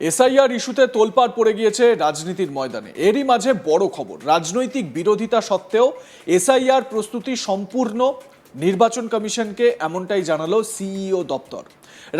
SIR ইস্যুতে তোলপাড় পড়ে গিয়েছে রাজনীতির ময়দানে। এরই মাঝে বড় খবর, রাজনৈতিক বিরোধিতা সত্ত্বেও এসআইআর প্রস্তুতি সম্পূর্ণ। নির্বাচন কমিশনকে এমনটাই জানালো সিইও দপ্তর।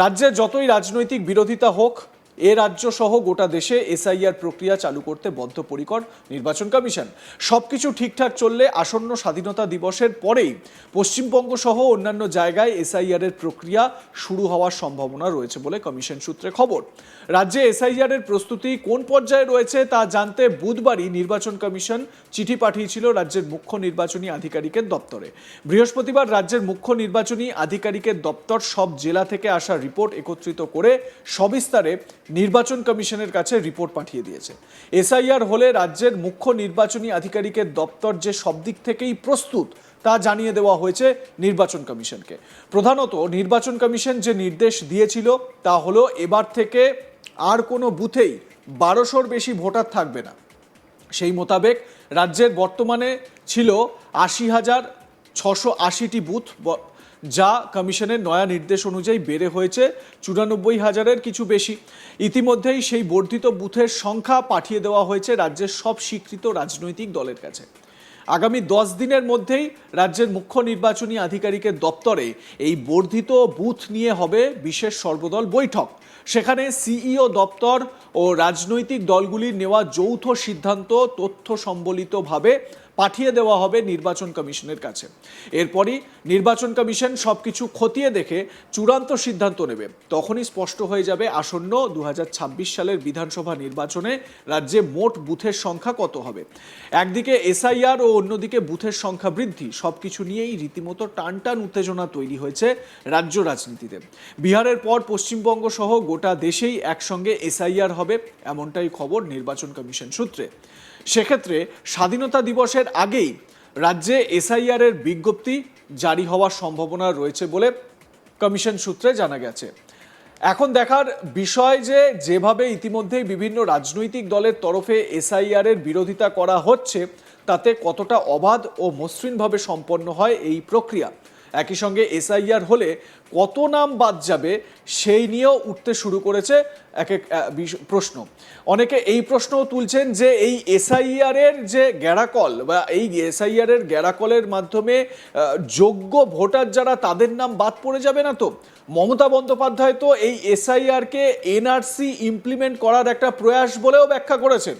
রাজ্যে যতই রাজনৈতিক বিরোধিতা হোক এ রাজ্য সহ গোটা দেশে এসআইআর প্রক্রিয়া চালু করতে বদ্ধপরিকর নির্বাচন কমিশন। সবকিছু ঠিকঠাক চললে আসন্ন স্বাধীনতা দিবসের পরেই পশ্চিমবঙ্গ সহ অন্যান্য জায়গায় এসআইআর এর প্রক্রিয়া শুরু হওয়ার সম্ভাবনা রয়েছে বলে কমিশন সূত্রে খবর। রাজ্যে এসআইআর এর প্রস্তুতি কোন পর্যায়ে রয়েছে তা জানতে বুধবারই নির্বাচন কমিশন চিঠি পাঠিয়েছিল রাজ্যের মুখ্য নির্বাচনী আধিকারিকের দপ্তরে। বৃহস্পতিবার রাজ্যের মুখ্য নির্বাচনী আধিকারিকের দপ্তর সব জেলা থেকে আসা রিপোর্ট একত্রিত করে সবিস্তারে নির্বাচন কমিশনের কাছে রিপোর্ট পাঠিয়ে দিয়েছে। এসআইআর হলে রাজ্যের মুখ্য নির্বাচনী আধিকারিকের দপ্তর যে সব দিক থেকেই প্রস্তুত, তা জানিয়ে দেওয়া হয়েছে নির্বাচন কমিশনকে। প্রধানত নির্বাচন কমিশন যে নির্দেশ দিয়েছিল, তা হলো এবার থেকে আর কোনো বুথেই বারোশোর বেশি ভোটার থাকবে না। সেই মোতাবেক রাজ্যের বর্তমানে ছিল আশি হাজার ছশো আশিটি বুথ যা কমিশনের নয়া নির্দেশ অনুযায়ী বেড়ে হয়েছে চুরানব্বই হাজারের কিছু বেশি। ইতিমধ্যেই সেই বর্ধিত বুথের সংখ্যা পাঠিয়ে দেওয়া হয়েছে রাজ্যের সব স্বীকৃত রাজনৈতিক দলের কাছে। আগামী দশ দিনের মধ্যেই রাজ্যের মুখ্য নির্বাচনী আধিকারিকের দপ্তরে এই বর্ধিত বুথ নিয়ে হবে বিশেষ সর্বদল বৈঠক। সেখানে সিইও দপ্তর ও রাজনৈতিক দলগুলির নেওয়া যৌথ সিদ্ধান্ত তথ্য সম্বলিতভাবে পাঠিয়ে দেওয়া হবে নির্বাচন কমিশনের কাছে। এরপরই নির্বাচন কমিশন সবকিছু খতিয়ে দেখে চূড়ান্ত সিদ্ধান্ত নেবে। তখনই স্পষ্ট হয়ে যাবে আসন্ন দু হাজার ছাব্বিশ সালের বিধানসভা নির্বাচনে রাজ্যে মোট বুথের সংখ্যা কত হবে। একদিকে এসআইআর ও অন্যদিকে বুথের সংখ্যা বৃদ্ধি, সবকিছু নিয়েই রীতিমতো টানটান উত্তেজনা তৈরি হয়েছে রাজ্য রাজনীতিতে। বিহারের পর পশ্চিমবঙ্গ সহ গোটা দেশেই একসঙ্গে এসআইআর হবে, এমনটাই খবর নির্বাচন কমিশন সূত্রে। সেক্ষেত্রে স্বাধীনতা দিবসের আগেই রাজ্যে এসআইআর এর বিজ্ঞপ্তি জারি হওয়ার সম্ভাবনা রয়েছে বলে কমিশন সূত্রে জানা গেছে। এখন দেখার বিষয় যে, যেভাবে ইতিমধ্যেই বিভিন্ন রাজনৈতিক দলের তরফে এসআইআর এর বিরোধিতা করা হচ্ছে, তাতে কতটা অবাধ ও মসৃণভাবে সম্পন্ন হয় এই প্রক্রিয়া? একই সঙ্গে এসআইআর হলে কত নাম বাদ যাবে সেই নিয়েও উঠতে শুরু করেছে এক এক প্রশ্ন। অনেকে এই প্রশ্নও তুলছেন যে এই এসআইআর এর যে গ্যারাকল বা এই এসআইআরের গ্যারাকলের মাধ্যমে যোগ্য ভোটার যারা তাদের নাম বাদ পড়ে যাবে না তো? মমতা বন্দ্যোপাধ্যায় তো এই এসআইআর কে এনআরসি ইমপ্লিমেন্ট করার একটা প্রয়াস বলেও ব্যাখ্যা করেছেন।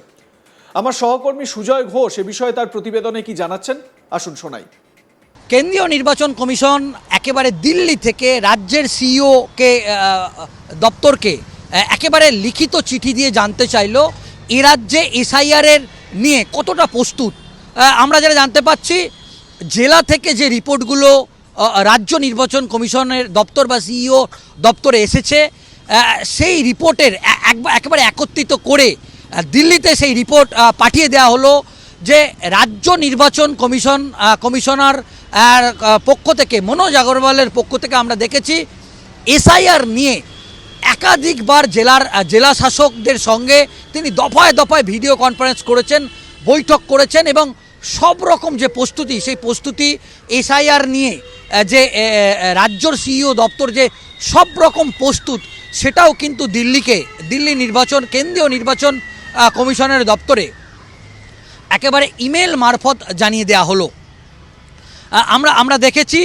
আমার সহকর্মী সুজয় ঘোষ এ বিষয়ে তার প্রতিবেদনে কি জানাচ্ছেন? আসুন শোনাই। কেন্দ্রীয় নির্বাচন কমিশন একেবারে দিল্লি থেকে রাজ্যের সিইওকে দপ্তরকে একেবারে লিখিত চিঠি দিয়ে জানতে চাইলো এ রাজ্যে এসআইআরের নিয়ে কতটা প্রস্তুত। আমরা যেটা জানতে পাচ্ছি, জেলা থেকে যে রিপোর্টগুলো রাজ্য নির্বাচন কমিশনের দপ্তর বা সিইও দপ্তরে এসেছে সেই রিপোর্টের একেবারে একত্রিত করে দিল্লিতে সেই রিপোর্ট পাঠিয়ে দেওয়া হলো যে রাজ্য নির্বাচন কমিশন কমিশনার আর, পক্ষ থেকে মনোজ আগরওয়ালের পক্ষ থেকে আমরা দেখেছি এসআইআর নিয়ে একাধিকবার জেলার জেলা শাসকদের সঙ্গে তিনি দফায় দফায় ভিডিও কনফারেন্স করেছেন বৈঠক করেছেন এবং সব রকম যে প্রস্তুতি সেই প্রস্তুতি এসআইআর নিয়ে যে রাজ্যর সিইও দপ্তর যে সব রকম প্রস্তুত সেটাও কিন্তু দিল্লিকে দিল্লি নির্বাচন কেন্দ্রীয় নির্বাচন কমিশনের দপ্তরে একেবারে ইমেল মারফত জানিয়ে দেওয়া হলো। আমরা আমরা দেখেছি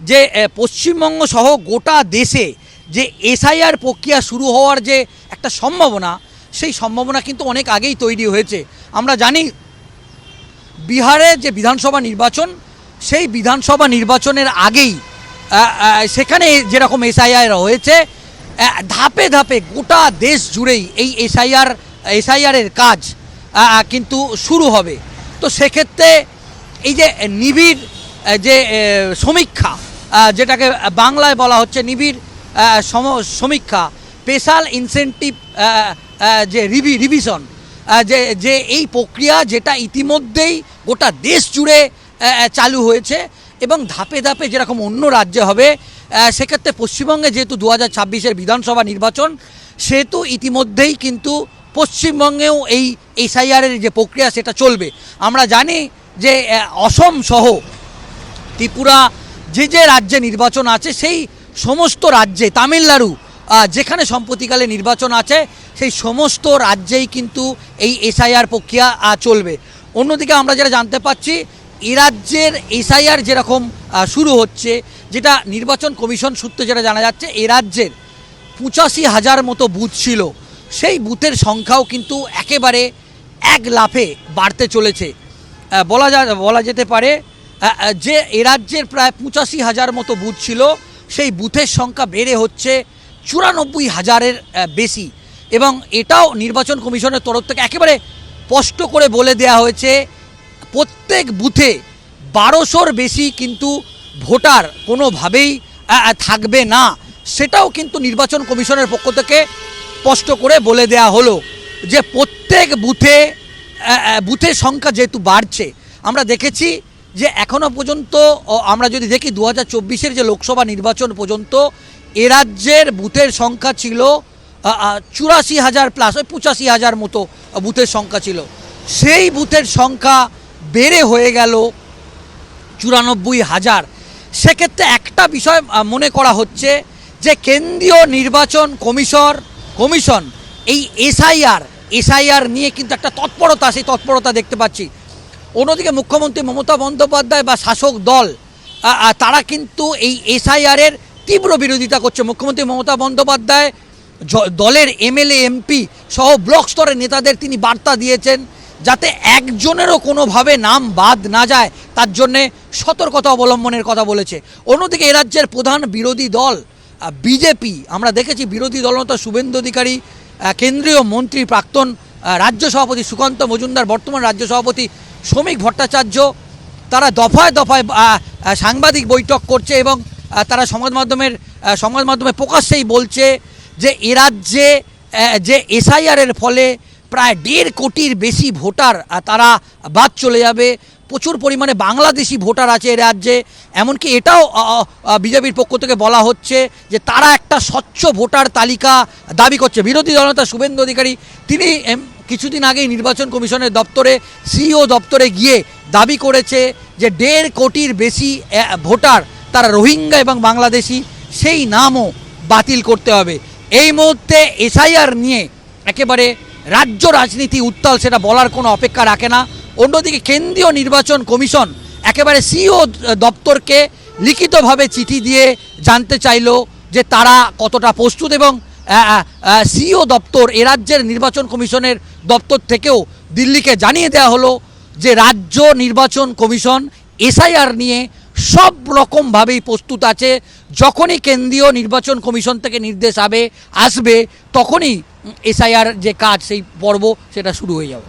যে পশ্চিমবঙ্গ সহ গোটা দেশে যে এসআইআর প্রক্রিয়া শুরু হওয়ার যে একটা সম্ভাবনা, সেই সম্ভাবনা কিন্তু অনেক আগেই তৈরি হয়েছে। আমরা জানি বিহারে যে বিধানসভা নির্বাচন, সেই বিধানসভা নির্বাচনের আগেই সেখানে যেরকম এসআইআর হয়েছে ধাপে ধাপে গোটা দেশ জুড়েই এই এসআইআর, এসআইআরের কাজ কিন্তু শুরু হবে। তো সেক্ষেত্রে এই যে নিবিড় যে সমীক্ষা যেটাকে বাংলায় বলা হচ্ছে নিবিড় সম- সমীক্ষা, স্পেশাল ইনসেন্টিভ যে রিভি, রিভিশন যে যে এই প্রক্রিয়া যেটা ইতিমধ্যেই গোটা দেশ জুড়ে চালু হয়েছে এবং ধাপে ধাপে যেরকম অন্য রাজ্যে হবে সেক্ষেত্রে পশ্চিমবঙ্গে যেহেতু দু হাজার ছাব্বিশের বিধানসভা নির্বাচন, সেহেতু ইতিমধ্যেই কিন্তু পশ্চিমবঙ্গেও এই এসআইআরের যে প্রক্রিয়া সেটা চলবে। আমরা জানি যে অসম সহ ত্রিপুরা যে যে রাজ্যে নির্বাচন আছে, সেই সমস্ত রাজ্যে, তামিলনাড়ু যেখানে সম্প্রতিকালে নির্বাচন আছে, সেই সমস্ত রাজ্যেই কিন্তু এই এসআইআর প্রক্রিয়া চলবে। অন্যদিকে আমরা যেটা জানতে পাচ্ছি, এ রাজ্যের এসআইআর যেরকম শুরু হচ্ছে, যেটা নির্বাচন কমিশন সূত্রে যেটা জানা যাচ্ছে, এ রাজ্যের পঁচাশি হাজার মতো বুথ ছিল। সেই বুথের সংখ্যাও কিন্তু একেবারে এক লাফে বাড়তে চলেছে। বলা যা, বলা যেতে পারে যে এ রাজ্যের প্রায় পঁচাশি হাজার মতো বুথ ছিল, সেই বুথের সংখ্যা বেড়ে হচ্ছে চুরানব্বই হাজারের বেশি। এবং এটাও নির্বাচন কমিশনের তরফ থেকে একেবারে স্পষ্ট করে বলে দেওয়া হয়েছে, প্রত্যেক বুথে বারোশোর বেশি কিন্তু ভোটার কোনোভাবেই থাকবে না। সেটাও কিন্তু নির্বাচন কমিশনের পক্ষ থেকে স্পষ্ট করে বলে দেয়া হলো যে প্রত্যেক বুথে বুথের সংখ্যা যেহেতু বাড়ছে, আমরা দেখেছি যে এখনও পর্যন্ত আমরা যদি দেখি দু হাজার যে লোকসভা নির্বাচন পর্যন্ত, এ রাজ্যের বুথের সংখ্যা ছিল চুরাশি হাজার প্লাস ওই পঁচাশি হাজার মতো বুথের সংখ্যা ছিল। সেই বুথের সংখ্যা বেড়ে হয়ে গেল চুরানব্বই হাজার। সেক্ষেত্রে একটা বিষয় মনে করা হচ্ছে যে কেন্দ্রীয় নির্বাচন কমিশন কমিশন, এই এসআইআর এসআইআর নিয়ে কিন্তু একটা তৎপরতা, সেই তৎপরতা দেখতে পাচ্ছি। অন্যদিকে মুখ্যমন্ত্রী মমতা বন্দ্যোপাধ্যায় বা শাসক দল তারা কিন্তু এই এসআইআরের তীব্র বিরোধিতা করছে। মুখ্যমন্ত্রী মমতা বন্দ্যোপাধ্যায় দলের এমএলএ, এমপি সহ ব্লক স্তরের নেতাদের তিনি বার্তা দিয়েছেন যাতে একজনেরও কোনোভাবে নাম বাদ না যায়, তার জন্যে সতর্কতা অবলম্বনের কথা বলেছে। অন্যদিকে এ রাজ্যের প্রধান বিরোধী দল বিজেপি, আমরা দেখেছি বিরোধী দলনেতা শুভেন্দু অধিকারী কেন্দ্রীয় মন্ত্রী প্রাক্তন রাজ্য সভাপতি সুকান্ত মজুমদার, বর্তমান রাজ্য সভাপতি শ্রমিক ভট্টাচার্য, তারা দফায় দফায় সাংবাদিক বৈঠক করছে এবং তারা সংবাদ মাধ্যমের সংবাদ মাধ্যমে প্রকাশ্যেই বলছে যে এ রাজ্যে যে এসআইআরের ফলে প্রায় দেড় কোটির বেশি ভোটার তারা বাদ চলে যাবে। প্রচুর পরিমাণে বাংলাদেশি ভোটার আছে এ রাজ্যে। এমনকি এটাও বিজেপির পক্ষ থেকে বলা হচ্ছে যে তারা একটা স্বচ্ছ ভোটার তালিকা দাবি করছে। বিরোধী দলনেতা শুভেন্দু অধিকারী, তিনি কিছুদিন আগেই নির্বাচন কমিশনের দপ্তরে, সিইও দপ্তরে গিয়ে দাবি করেছে যে দেড় কোটির বেশি ভোটার তারা রোহিঙ্গা এবং বাংলাদেশি, সেই নামও বাতিল করতে হবে। এই মুহূর্তে এসআইআর নিয়ে একেবারে রাজ্য রাজনীতি উত্তাল, সেটা বলার কোনো অপেক্ষা রাখে না। অন্যদিকে কেন্দ্রীয় নির্বাচন কমিশন একেবারে সিও দপ্তরকে লিখিতভাবে চিঠি দিয়ে জানতে চাইলো যে তারা কতটা প্রস্তুত এবং সিও দপ্তর, এ রাজ্যের নির্বাচন কমিশনের দপ্তর থেকেও দিল্লিকে জানিয়ে দেওয়া হলো যে রাজ্য নির্বাচন কমিশন এসআইআর নিয়ে সব রকমভাবেই প্রস্তুত আছে। যখনই কেন্দ্রীয় নির্বাচন কমিশন থেকে নির্দেশ আবে, আসবে, তখনই এসআইআর যে কাজ, সেই পর্ব সেটা শুরু হয়ে যাবে।